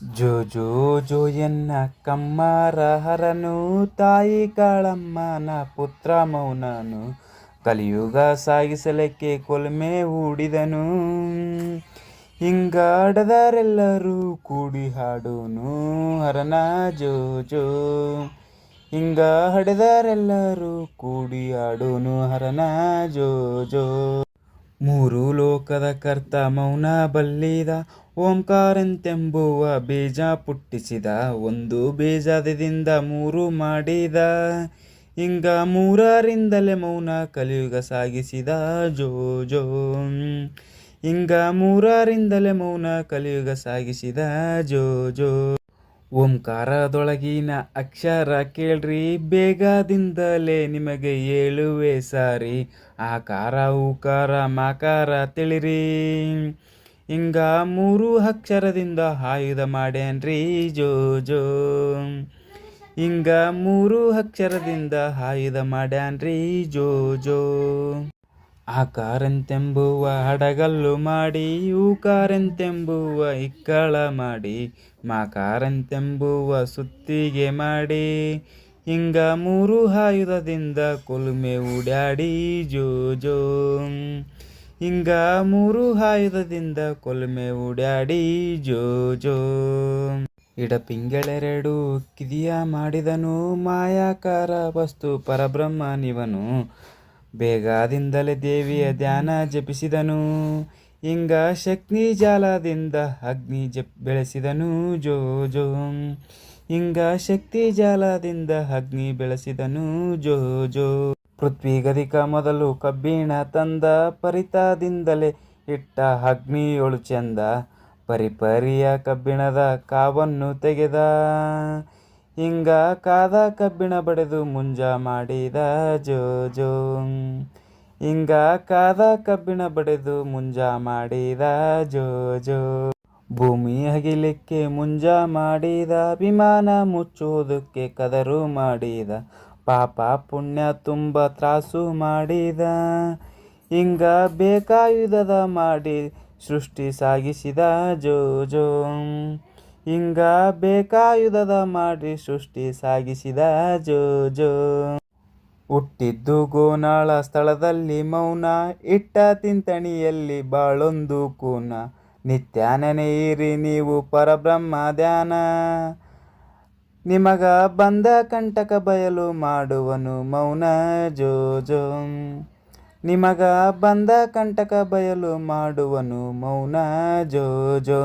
ಜೋ ಜೋ ಜೋ ಎನ್ನ ಕಮ್ಮಾರ ಹರನು ತಾಯಿ ಕಾಳಮ್ಮನ ಪುತ್ರ ಮೌನನು. ಕಲಿಯುಗ ಸಾಗಿಸಲಿಕ್ಕೆ ಕೊಲ್ಮೆ ಹೂಡಿದನು. ಹಿಂಗಾಡದರೆಲ್ಲರೂ ಕೂಡಿ ಹಾಡುನು ಹರನ ಜೋ ಹಿಂಗ ಹಡೆದರೆಲ್ಲರೂ ಕೂಡಿ ಹಾಡುನು ಹರನ ಜೋ ಜೋ ಮೂರು ಲೋಕದ ಕರ್ತ ಮೌನ ಬಲ್ಲಿದ, ಓಂಕಾರಂತೆಂಬುವ ಬೀಜ ಪುಟ್ಟಿಸಿದ, ಒಂದು ಬೀಜದಿಂದ ಮೂರು ಮಾಡಿದ. ಹಿಂಗ ಮೂರರಿಂದಲೇ ಮೌನ ಕಲಿಯುಗ ಸಾಗಿಸಿದ ಜೋ ಜೋ ಹಿಂಗ ಮೂರರಿಂದಲೇ ಮೌನ ಕಲಿಯುಗ ಸಾಗಿಸಿದ ಜೋ ಜೋ ಓಂಕಾರದೊಳಗಿನ ಅಕ್ಷರ ಕೇಳ್ರಿ, ಬೇಗದಿಂದಲೇ ನಿಮಗೆ ಏಳುವೆ ಸಾರಿ. ಆಕಾರ, ಉಕಾರ, ಮಾಕಾರ ತಿಳಿರಿ. ಹಿಂಗ ಮೂರು ಅಕ್ಷರದಿಂದ ಆಯುಧ ಮಾಡ್ಯಾನ್ರಿ ಜೋ ಜೋ ಹಿಂಗ ಮೂರು ಅಕ್ಷರದಿಂದ ಆಯುಧ ಮಾಡ್ಯಾನ್ರಿ ಜೋ ಜೋ ಆಕಾರಂತೆಂಬುವ ಹಡಗಲ್ಲು ಮಾಡಿ ಊಕಾರಂತೆಂಬುವ ಇಕ್ಕಳ ಮಾಡಿ ಮಾಕಾರಂತೆಂಬುವ ಸುತ್ತಿಗೆ ಮಾಡಿ. ಹಿಂಗ ಮೂರು ಆಯುಧದಿಂದ ಕೊಲುಮೆ ಉಡ್ಯಾಡಿ, ಜೋ ಜೋ. ಹಿಂಗ ಮೂರು ಆಯುಧದಿಂದ ಕೊಲುಮೆ ಉಡ್ಯಾಡಿ, ಜೋ ಜೋ. ಇಡಪಿಂಗಳೆರಡು ಕಿದಿಯ ಮಾಡಿದನು, ಮಾಯಾಕಾರ ವಸ್ತು ಪರಬ್ರಹ್ಮನಿವನು. ಬೇಗದಿಂದಲೇ ದೇವಿಯ ಧ್ಯಾನ ಜಪಿಸಿದನು. ಹಿಂಗ ಶಕ್ತಿ ಜಾಲದಿಂದ ಅಗ್ನಿ ಜಪ್ ಬೆಳೆಸಿದನು ಜೋ ಜೋ ಹಿಂಗ ಶಕ್ತಿ ಜಾಲದಿಂದ ಅಗ್ನಿ ಬೆಳೆಸಿದನು ಜೋ ಜೋ ಪೃಥ್ವಿ ಗದಿಕ ಮೊದಲು ಕಬ್ಬಿಣ ತಂದ ಪರಿತಾದಿಂದಲೇ ಇಟ್ಟ ಅಗ್ನಿಯೊಳು ಚೆಂದ ಪರಿಪರಿಯ ಕಬ್ಬಿಣದ ಕಾವನ್ನು ತೆಗೆದ. ಹಿಂಗ ಕಾದ ಕಬ್ಬಿಣ ಬಡೆದು ಮುಂಜ ಮಾಡಿದ ಜೋ ಜೋ ಹಿಂಗ ಕಾದ ಕಬ್ಬಿಣ ಬಡೆದು ಮುಂಜ ಮಾಡಿದ ಜೋ ಜೋ ಭೂಮಿ ಹಗಿಲಿಕ್ಕೆ ಮುಂಜ ಮಾಡಿದ ವಿಮಾನ ಮುಚ್ಚುವುದಕ್ಕೆ ಕದರು ಮಾಡಿದ, ಪಾಪ ಪುಣ್ಯ ತುಂಬ ತ್ರಾಸು ಮಾಡಿದ. ಹಿಂಗ ಬೇಕಾಯುಧದ ಮಾಡಿ ಸೃಷ್ಟಿ ಸಾಗಿಸಿದ ಜೋ ಜೋ ಹಿಂಗ ಬೇಕಾಯುಧದ ಮಾಡಿ ಸೃಷ್ಟಿ ಸಾಗಿಸಿದ ಜೋ ಜೋ ಹುಟ್ಟಿದ್ದು ಗೋನಾಳ ಸ್ಥಳದಲ್ಲಿ ಮೌನ, ಇಟ್ಟ ತಿಂತಣಿಯಲ್ಲಿ ಬಾಳೊಂದು ಕೂನ. ನಿತ್ಯ ನೆನೆಯಿರಿ ನೀವು ಪರಬ್ರಹ್ಮ ಧ್ಯಾನ. ನಿಮಗ ಬಂದ ಕಂಟಕ ಬಯಲು ಮಾಡುವನು ಮೌನ ಜೋ ಜೋ ನಿಮಗ ಬಂದ ಕಂಟಕ ಬಯಲು ಮಾಡುವನು ಮೌನ ಜೋ ಜೋ